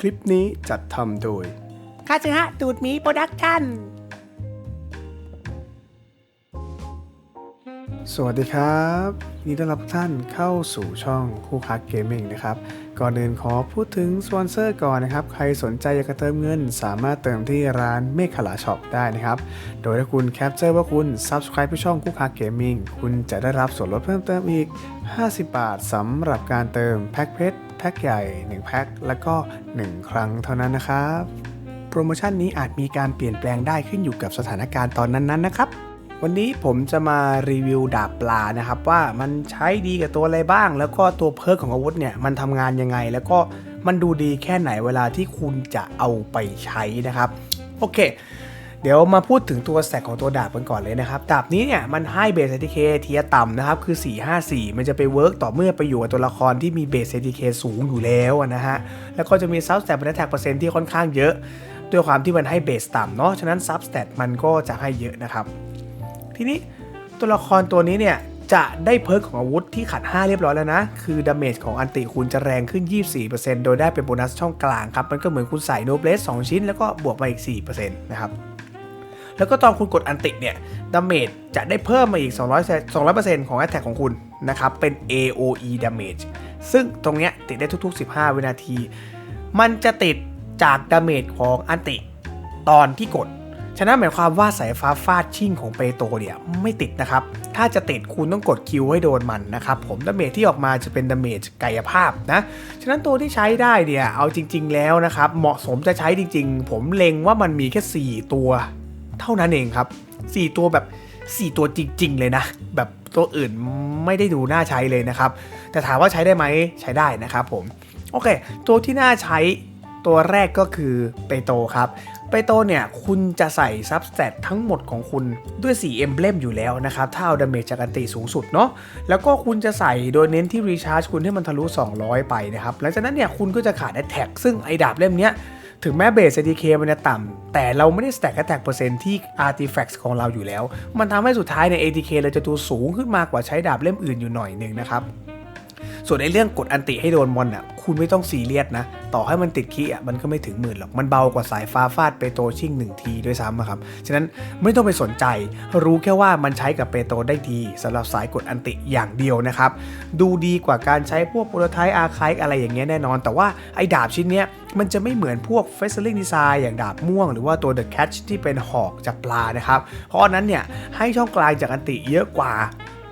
คลิปนี้จัดทำโดยคาซึฮะตูดหมีโปรดักชั่น สวัสดีครับยินดีต้อนรับทุกท่านเข้าสู่ช่องคู่คักเกมมิ่งนะครับ ก่อนอื่นขอพูดถึงสปอนเซอร์ก่อนนะครับ ใครสนใจอยากจะเติมเงิน สามารถเติมที่ร้านเมฆขลาช็อปได้นะครับ โดยถ้าคุณแคปเจอร์ว่าคุณ Subscribe ที่ช่องคู่คักเกมมิ่งคุณจะได้รับส่วนลดเพิ่มเติมอีก 50 บาทสำหรับการเติมแพ็คเพชร แพ็คใหญ่ 1 แพ็คแล้วก็ 1 ครั้งเท่านั้นนะครับ โปรโมชั่นนี้อาจมีการเปลี่ยนแปลงได้ขึ้นอยู่กับสถานการณ์ตอนนั้นๆนะครับวันนี้ผมจะมารีวิวดาบปลานะครับว่ามันใช้ดีกับตัวอะไรบ้าง แล้วก็ตัวเพิร์กของอาวุธเนี่ยมันทำงานยังไง แล้วก็มันดูดีแค่ไหนเวลาที่คุณจะเอาไปใช้นะครับ โอเค เดี๋ยวมาพูดถึงตัวแสกของตัวดาบกันก่อนเลยนะครับ ดาบนี้เนี่ยมันให้เบสเอทีเคเทียต่ำนะครับ คือ 454 มันจะไปเวิร์กต่อเมื่อไปอยู่กับตัวละครที่มีเบสเอทีเคสูงอยู่แล้วนะฮะ แล้วก็จะมีซับสแตทเป็นแท็กเปอร์เซ็นต์ที่ค่อนข้างเยอะ ด้วยความที่มันให้เบสต่ำเนาะ ฉะนั้นซับสแตทมันก็จะให้เยอะนะครับ ทีนี้ตัวละครตัวนี้เนี่ยจะได้เพิร์กของอาวุธที่ขัด 5 เรียบร้อยแล้วนะ คือดาเมจของอันติคุณจะแรงขึ้น 24%โดยได้เป็นโบนัสช่องกลางครับ มันก็เหมือนคุณใส่โนเบลส2ชิ้นแล้วก็บวกมาอีก 4%นะครับ แล้วก็ตอนคุณกดอันติเนี่ยดาเมจจะได้เพิ่มมาอีก 200 200%ของ Attack ของคุณนะครับ เป็น AOE damage ซึ่งตรงเนี้ยติดได้ทุก ๆ 15 วินาที มันจะติดจากดาเมจของอันติตอนที่กด ฉะนั้นหมายความว่าสายฟ้าฟาดชิ่งของเปโตเนี่ยไม่ติดนะครับ ถ้าจะติดคุณต้องกดคิวให้โดนมันนะครับ ผมดาเมจที่ออกมาจะเป็นดาเมจกายภาพนะ ฉะนั้นตัวที่ใช้ได้เนี่ย เอาจริง ๆ แล้วนะครับ เหมาะสมจะใช้จริง ๆ ผมเล็งว่ามันมีแค่ 4 ตัว เท่านั้นเองครับ 4 ตัวแบบ 4 ตัวจริง ๆ เลยนะ แบบตัวอื่นไม่ได้ดูน่าใช้เลยนะครับ แต่ถามว่าใช้ได้ไหมใช้ได้นะครับผม โอเค ตัวที่น่าใช้ตัวแรกก็คือเปโตครับเปโตเนี่ยคุณจะใส่ซับสแตททั้งหมดของคุณด้วย4เอมเบลมอยู่แล้วนะครับ ถ้าเอาดาเมจจากอันติสูงสุดเนาะแล้วก็คุณจะใส่โดยเน้นที่รีชาร์จคุณให้มันทะลุ 200 ไปนะครับหลังจากนั้นเนี่ยคุณก็จะขาดแอ t แท็กซึ่งไอดาบเล่มเนี้ย ถึงแม้เบส ATK มันจะต่ำแต่เราไม่ได้ stack attack เปอร์เซ็นต์ที่ artifacts ของเราอยู่แล้ว มันทำให้สุดท้ายใน ATK เราจะดูสูงขึ้นมากกว่าใช้ดาบเล่มอื่นอยู่หน่อยหนึ่งนะครับ ส่วนในเรื่องกดอันติให้โดนมอนอะคุณไม่ต้องซีเรียสนะ ต่อให้มันติดคีอะมันก็ไม่ถึงหมื่นหรอก มันเบากว่าสายฟ้าฟาดเปโตชิ่งหนึ่งทีด้วยซ้ำอะครับ ฉะนั้นไม่ต้องไปสนใจ รู้แค่ว่ามันใช้กับเปโตได้ดีสำหรับสายกดอันติอย่างเดียวนะครับ ดูดีกว่าการใช้พวกโปรโตไทป์อาร์คายอะไรอย่างเงี้ยแน่นอน แต่ว่าไอ้ดาบชิ้นเนี้ยมันจะไม่เหมือนพวก f a c e l i n g Design อย่างดาบม่วงหรือว่าตัว The Catch ที่เป็นหอกจากปลานะครับ เพราะนนั้นเนี่ยให้ช่องกลางจากอันติเยอะกว่า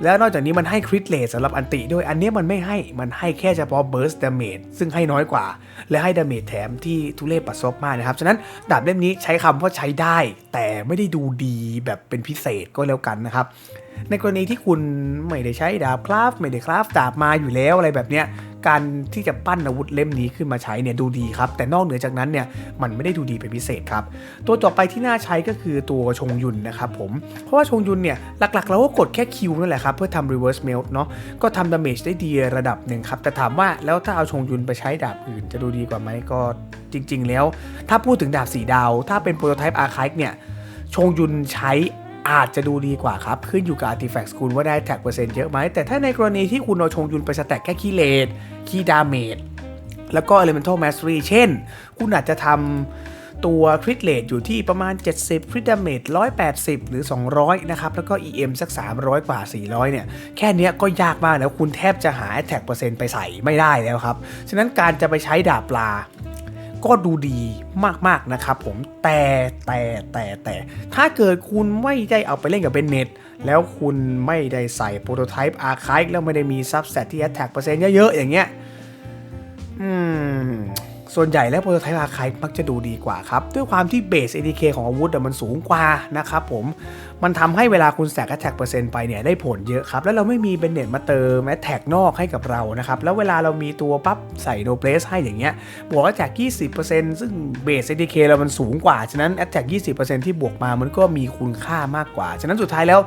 แล้วนอกจากนี้มันให้คริตเลสสำหรับอันติด้วยอันนี้มันไม่ให้มันให้แค่เฉพาะเบิร์สดาเมจซึ่งให้น้อยกว่า และให้ดาเมจแถมที่ทุเรศปัสซบมากนะครับ ฉะนั้นดาบเล่มนี้ใช้คำว่าใช้ได้ แต่ไม่ได้ดูดีแบบเป็นพิเศษก็แล้วกันนะครับ ในกรณีที่คุณไม่ได้ใช้ดาบคราฟไม่ได้คราฟดาบมาอยู่แล้วอะไรแบบเนี้ย การที่จะปั้นอาวุธเล่มนี้ขึ้นมาใช้เนี่ยดูดีครับ แต่นอกเหนือจากนั้นเนี่ยมันไม่ได้ดูดีเป็นพิเศษครับ ตัวต่อไปที่น่าใช้ก็คือตัวชงยุนนะครับผม เพราะว่าชงยุนเนี่ยหลักๆเราก็กดแค่คิวนั่นแหละครับ เพื่อทำ reverse melt เนาะก็ทำ damage ได้ดีระดับหนึ่งครับ แต่ถามว่าแล้วถ้าเอาชงยุนไปใช้ดาบอื่นจะดูดีกว่าไหมก็จริง ๆ แล้ว ถ้าพูดถึงดาบสีดาว ถ้าเป็น prototype archive เนี่ยชงยุนใช้ อาจจะดูดีกว่าครับ ขึ้นอยู่กับ artifact คุณว่าได้แท็กเปอร์เซ็นต์เยอะไหม แต่ถ้าในกรณีที่คุณเอาชงยุนไปสแต็กแค่คีเลดคีดาเมจแล้วก็ elemental mastery เช่น คุณอาจจะทำตัวคริตเลดอยู่ที่ประมาณ 70 คริตดาเมจ180 หรือ 200 นะครับ แล้วก็ EM สัก 300 กว่า 400 เนี่ย แค่เนี้ยก็ยากมากแล้วคุณแทบจะหาแท็กเปอร์เซ็นต์ไปใส่ไม่ได้แล้วครับ ฉะนั้นการจะไปใช้ดาบปลา ก็ดูดีมากๆนะครับผมแต่แต่แต่แต่ถ้าเกิดคุณไม่ได้เอาไปเล่นกับเบนเน็ตแล้วคุณไม่ได้ใส่โปรโตไทป์อาร์คายแล้วไม่ได้มีซับส t ตที่ attack เปอร์เซ็นต์เยอะๆอย่างเงี้ยอืมส่วนใหญ่แล้วโปรโตไทป์อาร์คายมักจะดูดีกว่าครับ ด้วยความที่เบส ADK ของอาวุธมันสูงกว่านะครับผม มันทำให้เวลาคุณแสก attack เปอร์เซ็นต์ไปเนี่ยได้ผลเยอะครับ แล้วเราไม่มีเบนเน็ตมาเติม attack นอกให้กับเรานะครับ แล้วเวลาเรามีตัวปั๊บใส่โนเ a c e ให้อย่างเงี้ยบวก attack 20%ซึ่งเบส ADK เคเรามันสูงกว่า ฉะนั้น attack 20%ที่บวกมามันก็มีคุณค่ามากกว่า ฉะนั้นสุดท้ายแล้ว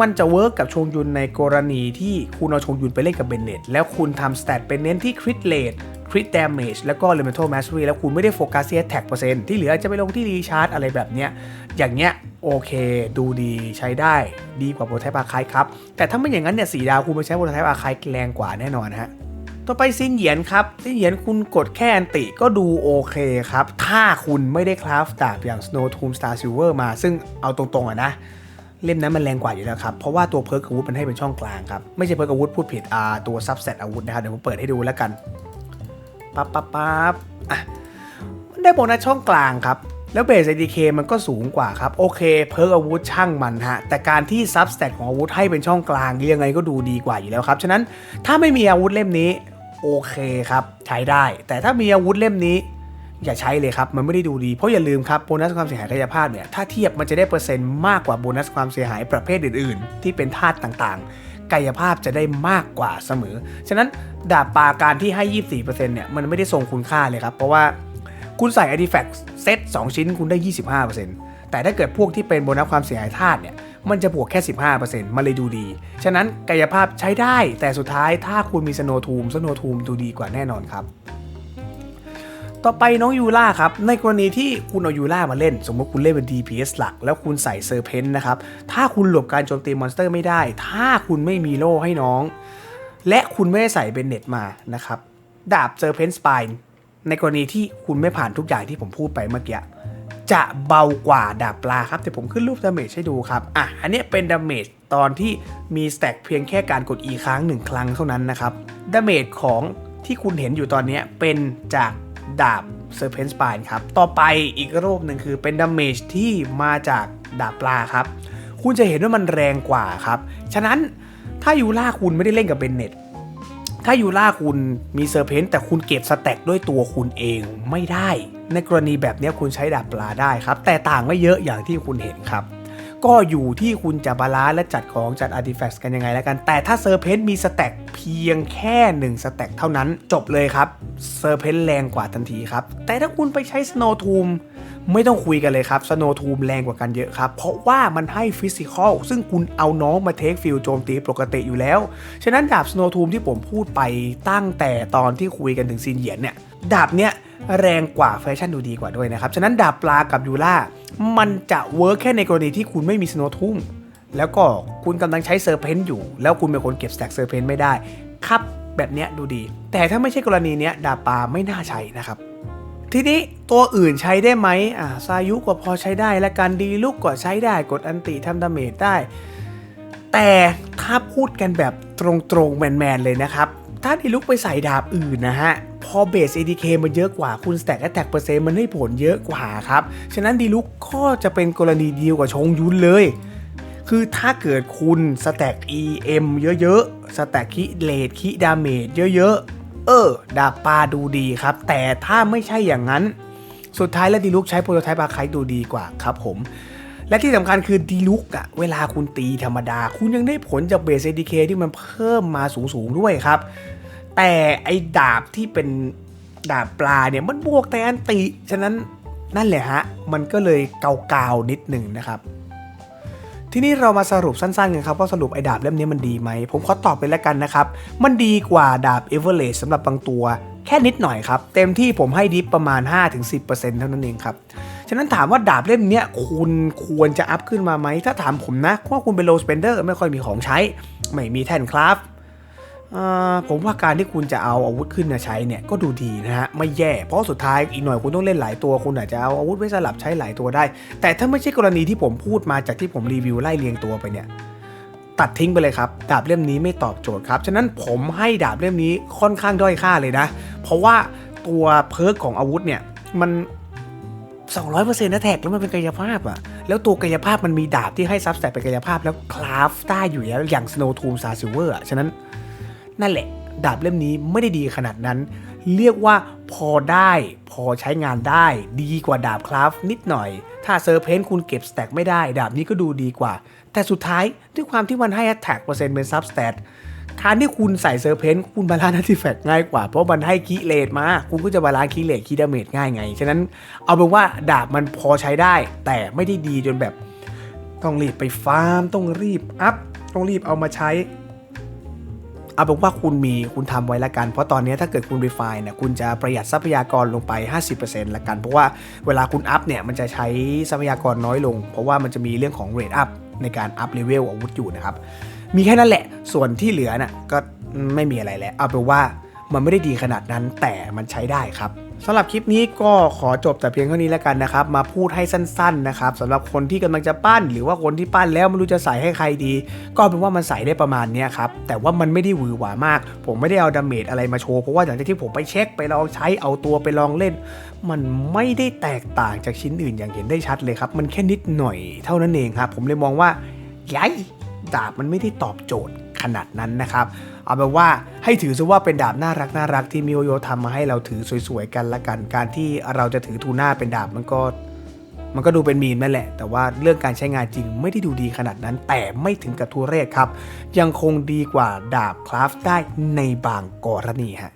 มันจะเวิร์กกับชงยุนในกรณีที่คุณเอาชงยุนไปเล่นกับเบนเน็ตแล้วคุณทำสเตตเป็นเน้นที่คริตเลดคริตด a เมจแล้วก็ elemental mastery แล้วคุณไม่ได้โฟกัสที่ attack เปอร์เซ็นต์ที่เหลือจะไปลงที่รีชาร์จอะไรแบบเนี้ยอย่างเงี้ยโอเค ดูดีใช้ได้ดีกว่าโปรไทป์อาคายครับ แต่ถ้าไม่อย่างนั้นเนี่ยสีดาวคุณไปใช้โปรไทป์อาคายแรงกว่าแน่นอนฮะต่อไปซินเหยียนครับซินเหยียนคุณกดแค่อันติก็ดูโอเคครับ ถ้าคุณไม่ได้คราฟดาบอย่าง Snow Tomb Star Silver มา ซึ่งเอาตรงๆอะนะ เล่มนั้นมันแรงกว่าอยู่แล้วครับ เพราะว่าตัวเพิร์กอาวุธมันให้เป็นช่องกลางครับ ไม่ใช่เพิร์กอาวุธพูดผิดอ่าตัวซับเซตอาวุธนะครับ เดี๋ยวผมเปิดให้ดูแล้วกันปั๊บปั๊บปั๊บอะมันได้โบนัสช่องกลางครับ แล้วเบส ADK มันก็สูงกว่าครับ โอเค เพิร์กอาวุธช่างมันฮะ แต่การที่ซับสแตทของอาวุธให้เป็นช่องกลางยังไงก็ดูดีกว่าอยู่แล้วครับ ฉะนั้นถ้าไม่มีอาวุธเล่มนี้ โอเคครับ ใช้ได้ แต่ถ้ามีอาวุธเล่มนี้อย่าใช้เลยครับ มันไม่ได้ดูดี เพราะอย่าลืมครับโบนัสความเสียหายกายภาพเนี่ย ถ้าเทียบมันจะได้เปอร์เซ็นต์มากกว่าโบนัสความเสียหายประเภทอื่น ๆ ที่เป็นธาตุต่างๆ กายภาพจะได้มากกว่าเสมอ ฉะนั้นดาบปาการที่ให้ 24%เนี่ย มันไม่ได้ทรงคุณค่าเลยครับ เพราะว่า คุณใส่ artifact เซต2ชิ้นคุณได้ 25%แต่ถ้าเกิดพวกที่เป็นโบนัสความเสียหายธาตุเนี่ย มันจะบวกแค่ 15%มันเลยดูดี ฉะนั้นกายภาพใช้ได้ แต่สุดท้ายถ้าคุณมีสโนทูมสโนทูมดูดีกว่าแน่นอนครับ ต่อไปน้องยูล่าครับ ในกรณีที่คุณเอายูล่ามาเล่น สมมติคุณเล่นเป็น DPS หลัก แล้วคุณใส่เซอร์เพนนะครับ ถ้าคุณหลบการโจมตีมอนสเตอร์ไม่ได้ ถ้าคุณไม่มีโล่ให้น้อง และคุณไม่ได้ใส่เบนเน็ตมานะครับ ดาบเซอร์เพนสปาย ในกรณีที่คุณไม่ผ่านทุกอย่างที่ผมพูดไปเมื่อกี้จะเบากว่าดาบปลาครับแต่ผมขึ้นรูปดาเมจให้ดูครับอะอันนี้เป็นดาเมจตอนที่มีสแต็กเพียงแค่การกด E ค้างหนึ่งครั้งเท่านั้นนะครับดาเมจของที่คุณเห็นอยู่ตอนนี้เป็นจากดาบ Serpent Spine ครับ ต่อไปอีกรูปหนึ่งคือเป็นดาเมจที่มาจากดาบปลาครับ คุณจะเห็นว่ามันแรงกว่าครับ ฉะนั้นถ้ายูล่าคุณไม่ได้เล่นกับเบนเน็ต ถ้ายูล่าคุณมีเซอร์เพนต์แต่คุณเก็บสแต็กด้วยตัวคุณเองไม่ได้ ในกรณีแบบนี้คุณใช้ดาบปลาได้ครับ แต่ต่างไม่เยอะอย่างที่คุณเห็นครับ ก็อยู่ที่คุณจะบาลานซ์และจัดของจัดอาร์ติแฟกต์กันยังไงแล้วกัน แต่ถ้าเซอร์เพนต์มีสแต็กเพียงแค่1สแต็กเท่านั้นจบเลยครับเซอร์เพนต์แรงกว่าทันทีครับ แต่ถ้าคุณไปใช้สโนทูม ไม่ต้องคุยกันเลยครับสโนทูมแรงกว่ากันเยอะครับ เพราะว่ามันให้ฟิสิกอลซึ่งคุณเอาน้องมาเทคฟิลโจมตีปกติอยู่แล้ว ฉะนั้นดาบสโนทูมที่ผมพูดไปตั้งแต่ตอนที่คุยกันถึงซีนเหยียนเนี่ย ดาบเนี้ยแรงกว่าแฟชั่นดูดีกว่าด้วยนะครับ ฉะนั้นดาบปลากับยูล่ามันจะเวิร์กแค่ในกรณีที่คุณไม่มีสโนทูมแล้วก็คุณกำลังใช้เซอร์เพนต์อยู่ แล้วคุณเป็นคนเก็บสแต็กเซอร์เพนต์ไม่ได้ ครับแบบเนี้ยดูดี แต่ถ้าไม่ใช่กรณีเนี้ยดาบปลาไม่น่าใช้นะครับ ทีนี้ตัวอื่นใช้ได้ไหมอ่าซายุก็พอใช้ได้และการดีลุกก็ใช้ได้กดอันติทำดาเมจได้ แต่ถ้าพูดกันแบบตรงๆ แมนๆ เลยนะครับ ถ้าดีลุกไปใส่ดาบอื่นนะฮะ พอเบส ADK มันเยอะกว่าคุณ Stack Attack เปอร์เซ็นต์มันให้ผลเยอะกว่าครับ ฉะนั้นดีลุกก็จะเป็นกรณีเดียวกับชงยุนเลยคือถ้าเกิดคุณสแต็ก EM เยอะๆ สแต็กคิเลดคิดาเมจเยอะๆ เออ ดาบปลาดูดีครับ แต่ถ้าไม่ใช่อย่างนั้น สุดท้ายแล้วดีลุกใช้โปรโตไทป์อาร์ไคดูดีกว่าครับผมและที่สำคัญคือดีลุกอะเวลาคุณตีธรรมดา คุณยังได้ผลจากเบส ADK ที่มันเพิ่มมาสูงๆด้วยครับ แต่ไอดาบที่เป็นดาบปลาเนี่ยมันบวกแต่อันติ ฉะนั้นนั่นแหละฮะ มันก็เลยเกาๆนิดหนึ่งนะครับ ทีนี้เรามาสรุปสั้นๆกันครับว่าสรุปไอ้ดาบเล่มนี้มันดีไหม ผมขอตอบไปแล้วกันนะครับ มันดีกว่าดาบเอเวอเรสสำหรับบางตัว แค่นิดหน่อยครับ เต็มที่ผมให้ดิฟประมาณ 5-10%เท่านั้นเองครับฉะนั้นถามว่าดาบเล่มนี้คุณควรจะอัพขึ้นมาไหม ถ้าถามผมนะว่าคุณเป็นโลสเปนเดอร์ไม่ค่อยมีของใช้ ไม่มีแท่นคราฟ ผมว่าการที่คุณจะเอาอาวุธขึ้นมาใช้เนี่ยก็ดูดีนะฮะไม่แย่ เพราะสุดท้ายอีกหน่อยคุณต้องเล่นหลายตัว คุณอาจจะเอาอาวุธไว้สลับใช้หลายตัวได้ แต่ถ้าไม่ใช่กรณีที่ผมพูดมาจากที่ผมรีวิวไล่เรียงตัวไปเนี่ยตัดทิ้งไปเลยครับดาบเล่มนี้ไม่ตอบโจทย์ครับ ฉะนั้นผมให้ดาบเล่มนี้ค่อนข้างด้อยค่าเลยนะ เพราะว่าตัวเพิร์กของอาวุธเนี่ยมัน200%นะแท็กแล้วมันเป็นกายภาพอะแล้วตัวกายภาพมันมีดาบที่ให้ซับแตทเป็นกายภาพแล้วคราฟได้อยู่แล้วอย่าง Snow Tomb Star Silver อะฉะนั้น นั่นแหละ ดาบเล่มนี้ไม่ได้ดีขนาดนั้น เรียกว่าพอได้ พอใช้งานได้ ดีกว่าดาบคราฟนิดหน่อย ถ้าเซอร์เพนคุณเก็บสแต็กไม่ได้ ดาบนี้ก็ดูดีกว่า แต่สุดท้ายด้วยความที่มันให้ Attack เปอร์เซ็นต์เป็นซับสแตทการที่คุณใส่เซอร์เพนคุณบาลานซ์อาร์ติแฟกต์ง่ายกว่า เพราะมันให้คีเลดมา คุณก็จะบาลานซ์คีเลดคีดาเมจง่ายไง ฉะนั้นเอาเป็นว่าดาบมันพอใช้ได้ แต่ไม่ได้ดีจนแบบ ต้องรีบไปฟาร์ม ต้องรีบอัพ ต้องรีบเอามาใช้ เอาเป็นว่าคุณมีคุณทำไว้ละกัน เพราะตอนนี้ถ้าเกิดคุณ refine เนี่ยคุณจะประหยัดทรัพยากรลงไป 50%ละกัน เพราะว่าเวลาคุณอัพเนี่ยมันจะใช้ทรัพยากรน้อยลง เพราะว่ามันจะมีเรื่องของ rate up ในการอัพเลเวลอาวุธอยู่นะครับ มีแค่นั้นแหละ ส่วนที่เหลือน่ะก็ไม่มีอะไรแล้ว เอาเป็นว่ามันไม่ได้ดีขนาดนั้นแต่มันใช้ได้ครับ สำหรับคลิปนี้ก็ขอจบแต่เพียงเท่านี้แล้วกันนะครับ มาพูดให้สั้นๆนะครับสำหรับคนที่กำลังจะปั้น หรือว่าคนที่ปั้นแล้วไม่รู้จะใส่ให้ใครดี ก็เป็นว่ามันใส่ได้ประมาณนี้ครับแต่ว่ามันไม่ได้หวือหวามาก ผมไม่ได้เอาดาเมจอะไรมาโชว์เพราะว่าหลังจากที่ผมไปเช็คไปลองใช้เอาตัวไปลองเล่น มันไม่ได้แตกต่างจากชิ้นอื่นอย่างเห็นได้ชัดเลยครับมันแค่นิดหน่อยเท่านั้นเองครับผมเลยมองว่ายัยดาบมันไม่ได้ตอบโจทย์ขนาดนั้นนะครับ เอาเป็นว่าให้ถือซะว่าเป็นดาบน่ารักน่ารักที่มิโอโยทำมาให้เราถือสวยๆกันละกัน การที่เราจะถือทูน่าเป็นดาบมันก็ มันก็ดูเป็นมีมนั่นแหละ แต่ว่าเรื่องการใช้งานจริงไม่ได้ดูดีขนาดนั้น แต่ไม่ถึงกับทุเรศครับ ยังคงดีกว่าดาบคราฟได้ในบางกรณีฮะ